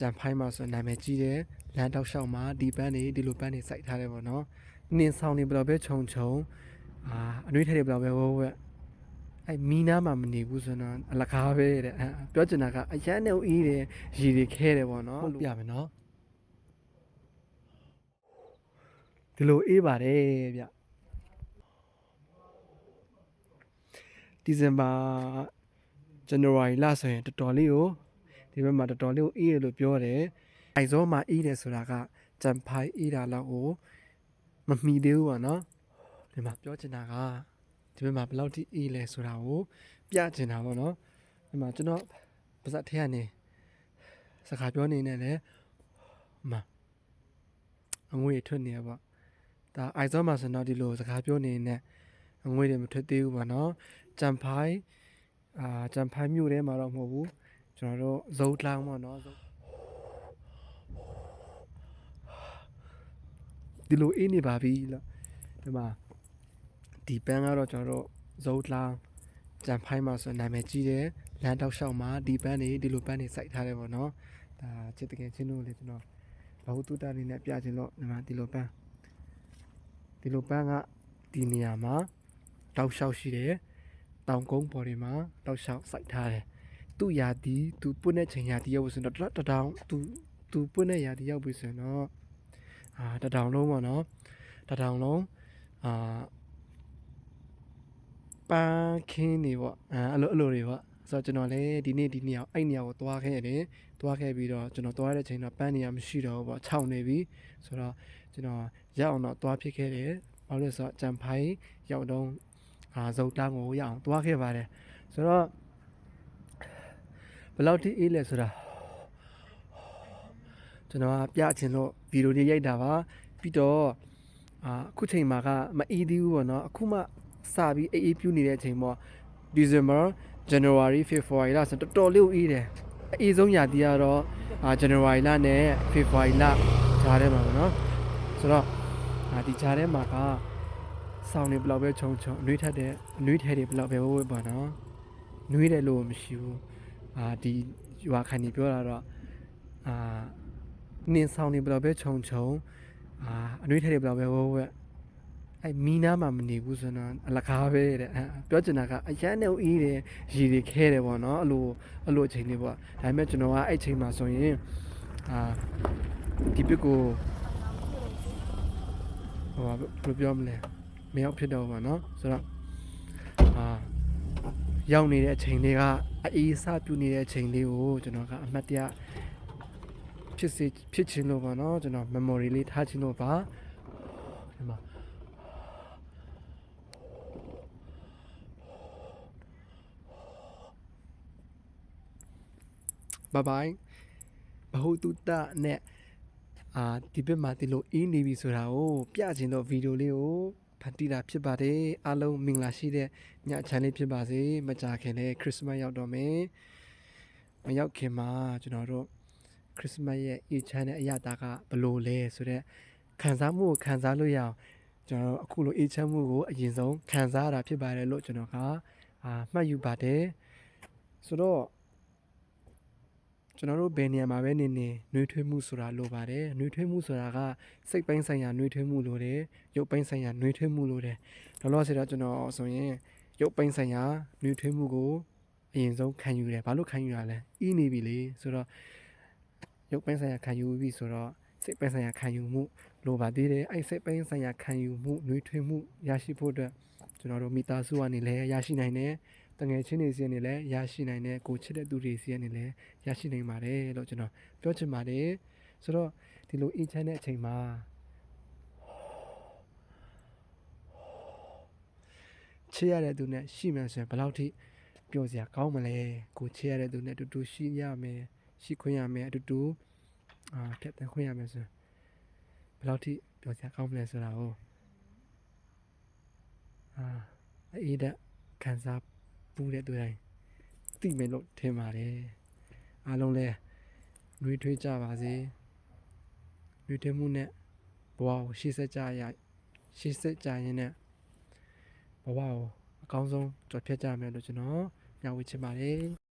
တန်ဖိုင်းမှာဆိုနာမည်ကြီးတယ်လမ်းတောက်လျှောက်မှာဒီပန်းတွေဒီလိုပန်းတွေစိုက်ထားတယ်ပေါ့နော်နင်းဆောင်နေဘယ်လောက်ပဲခြုံခြုံအာအနှွေးထည်တွေဘယ်လောက်ပဲဝဝက်အဲ့မီနာမှာမနေဘူးဆိုတော့အလကားပဲတဲ့အဲ့ပြောချင်တာကအရန်နေဦးတယ်ရည်တွေခဲတယ်ပေါ့နော်ဟုတ်ပြမယ်နော်ဒီလိုအေးပါတယ်ဗျဒီဇင်ဘာဇန်နဝါရီလဆိုရင်တော်တော်လေးကို ဒီဘက်မှာတော်တော်လေးကိုအေးတယ်လို့ပြောတယ်အိုက်ဇောမှာအေးတယ်ဆိုတာကဂျမ်ဖိုင်အေးတာလောက်ကိုမမီသေးဘူးပေါ့နော်ဒီမှာပြောချင်တာကဒီဘက်မှာဘယ်လောက်ထိအေးလဲဆိုတာကိုပြချင်တာပေါ့နော်ဒီမှာကျွန်တော်ပါဇက်ထဲကနေစကားပြောနေနေတယ်မအငွေထွက်နေရပေါ့ဒါအိုက်ဇောမှာဆိုတော့ဒီလိုစကားပြောနေနေအငွေတွေမထွက်သေးဘူးပေါ့နော်ဂျမ်ဖိုင်အာဂျမ်ဖိုင်မြို့ထဲမှာတော့မဟုတ်ဘူး ကျွန်တော်တို့ဇုတ်လောင်းပေါ့နော်ဇုတ်ဒီလိုအေးနေပါပြီလို့ဒီမှာဒီပန်းကတော့ကျွန်တော်တို့ဇုတ်လောင်းဂျမ်ဖိုင်မှာဆိုနာမည်ကြီးတယ်လမ်းတောက်လျှောက်မှာဒီပန်းတွေဒီလိုပန်းတွေစိုက်ထားတယ်ပေါ့နော်ဒါချစ်တကယ်ချင်းတို့လေကျွန်တော်ဘာလို့တူတာနေနဲ့ပြချင်လို့ဒီမှာဒီလိုပန်းဒီလိုပန်းကဒီနေရာမှာတောက်လျှောက်ရှိတယ်တောင်ကုန်းပေါ်တွေမှာတောက်လျှောက်စိုက်ထားတယ် သူ့ယာတီသူပွင့်တဲ့ချိန်ယာတီရောက်ဆိုတော့တတောင်သူသူပွင့်တဲ့ယာတီရောက်ပြီဆိုရင်တော့အာတတောင်လုံးပေါ့နော်တတောင်လုံးအာပန်းခင်းနေပေါ့အဲအဲ့လိုအဲ့လိုတွေပေါ့ဆိုတော့ကျွန်တော်လည်းဒီနေ့ဒီနေရာအဲ့နေရာကိုသွားခဲ့တယ်သွားခဲ့ပြီးတော့ကျွန်တော်သွားတဲ့ချိန်တော့ပန်းနေရာမရှိတော့ဘူးပေါ့ခြောက်နေပြီဆိုတော့ကျွန်တော်ရောက်အောင်တော့သွားဖြစ်ခဲ့တယ်ဘာလို့လဲဆိုတော့ကြံဖိုင်ရောက်တော့အာဇုတ်တန်းကိုရအောင်သွားခဲ့ပါတယ်ဆိုတော့ဘယ် လောက်ထိအေးလဲဆိုတာကျွန်တော်ကပြချင်လို့ဗီဒီယိုလေးရိုက်တာပါပြီးတော့အာအခုချိန်မှာကမအေးသေးဘူးပေါ့နော်အခုမှစပြီးအေးအေးပြူနေတဲ့အချိန်ပေါ့ December January February လဆိုတော်တော်လေးအေးတယ်အအေးဆုံးရာသီကတော့အာ January လနဲ့ February လကြားထဲမှာပေါ့နော်ဆိုတော့အာဒီကြားထဲမှာကစောင်းနေဘယ်လောက်ပဲခြုံခြုံအနှွေးထက်တဲ့အနှွေးထဲတွေဘယ်လောက်ပဲဝဝပေါ့နော်နှွေးတယ်လို့မရှိဘူး အာဒီရွာခိုင်နေပြောတာတော့အာနင်းဆောင်နေဘယ်လောက်ပဲခြုံခြုံအာအနှွေးထဲတွေဘယ်လောက်ပဲဝဝအဲ့မီနာမှာမနေဘူးဆိုတော့အလကားပဲတဲ့အဲ့ပြောချင်တာကအရန်နေဦးတယ်ရည်တွေခဲတယ်ပေါ့နော်အဲ့လိုအဲ့လိုအချိန်လေးပေါ့ဒါပေမဲ့ကျွန်တော်ကအဲ့ချိန်မှာဆိုရင်အာဒီပစ်ကိုဟိုဘာဘယ်လိုပြောမလဲမရောက်ဖြစ်တော့ဘူးပေါ့နော်ဆိုတော့အာရောက်နေတဲ့အချိန်လေးက အေးစပြူနေတဲ့အချိန်လေးကိုကျွန်တော်ကအမှတ်တရဖြစ်စေဖြစ်ချင်လို့ပေါ့နော်ကျွန်တော် memory လေးထားချင်လို့ပါဒီမှာဘိုင်ဘိုင်ဘဟုတုတနဲ့အာဒီဘက်မှာဒီလိုအင်းနေပြီဆိုတာကိုပြချင်တော့ဗီဒီယိုလေးကို ဖန်တီးတာဖြစ်ပါတယ်အားလုံးမင်္ဂလာရှိတဲ့ညချမ်းလေးဖြစ်ပါစေမကြခင်လည်းခရစ်စမတ်ရောက်တော့မယ်မရောက်ခင်မှာကျွန်တော်တို့ခရစ်စမတ်ရဲ့အေချမ်းတဲ့အရာတာကဘယ်လိုလဲဆိုတော့ခံစားမှုကိုခံစားလို့ရအောင်ကျွန်တော်တို့အခုလိုအေချမ်းမှုကိုအရင်ဆုံးခံစားရတာဖြစ်ပါတယ်လို့ကျွန်တော်ကအာမှတ်ယူပါတယ်ဆိုတော့ ကျွန်တော်တို့ဘယ်နေရာမှာပဲနေနေနှွေးထွေးမှုဆိုတာလိုပါတယ်နှွေးထွေးမှုဆိုတာကစိတ်ပိုင်းဆိုင်ရာနှွေးထွေးမှုလိုတယ်ရုပ်ပိုင်းဆိုင်ရာနှွေးထွေးမှုလိုတယ်လောလောဆယ်တော့ကျွန်တော်ဆိုရင်ရုပ်ပိုင်းဆိုင်ရာနှွေးထွေးမှုကိုအရင်ဆုံးခံယူတယ်ဘာလို့ခံယူရလဲအီးနေပြီလေဆိုတော့ရုပ်ပိုင်းဆိုင်ရာခံယူပြီဆိုတော့စိတ်ပိုင်းဆိုင်ရာခံယူမှုလိုပါသေးတယ်အဲ့စိတ်ပိုင်းဆိုင်ရာခံယူမှုနှွေးထွေးမှုရရှိဖို့အတွက်ကျွန်တော်တို့မိသားစုကနေလည်းရရှိနိုင်တယ် တငယ်ချင်းတွေစီကနေလည်းရရှိနိုင်တယ်ကိုချစ်တဲ့သူတွေစီကနေလည်းရရှိနိုင်ပါတယ်လို့ကျွန်တော်ပြောချင်ပါတယ်ဆိုတော့ဒီလိုအင်ချမ်းတဲ့အချိန်မှာချစ်ရတဲ့သူနဲ့ရှိမှဆိုရင်ဘယ်လောက်ထိပျော်စရာကောင်းမလဲကိုချစ်ရတဲ့သူနဲ့အတူတူရှိရမယ်ရှိခွင့်ရမယ်အတူတူအာဖြတ်သန်းခွင့်ရမယ်ဆိုရင်ဘယ်လောက်ထိပျော်စရာကောင်းမလဲဆိုတာကိုအာအေးတဲ့ခံစား ပူတဲ့သူတိုင်းသိမယ်လို့ထင်ပါတယ်အားလုံးလည်းနှွေးထွေးကြပါစေနှွေးထွေးမှုနဲ့ဘဝကိုရှေ့ဆက်ကြရရှေ့ဆက်ကြရင်နဲ့ဘဝကိုအကောင်းဆုံးကြော်ဖြတ်ကြမယ်လို့ကျွန်တော်မျှဝေချင်ပါတယ်